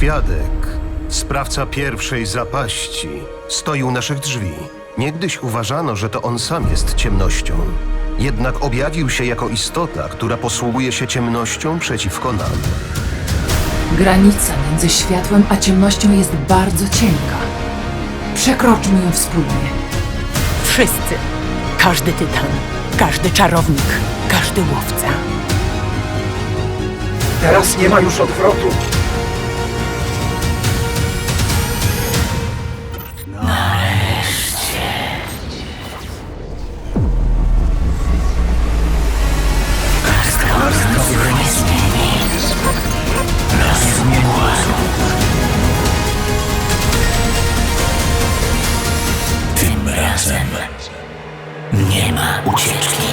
świadek, sprawca pierwszej zapaści, stoi u naszych drzwi. Niegdyś uważano, że to on sam jest ciemnością. Jednak objawił się jako istota, która posługuje się ciemnością przeciwko nam. Granica między światłem a ciemnością jest bardzo cienka. Przekroczmy ją wspólnie. Wszyscy. Każdy tytan, każdy czarownik, każdy łowca. Teraz nie ma już odwrotu. razem. Nie ma ucieczki.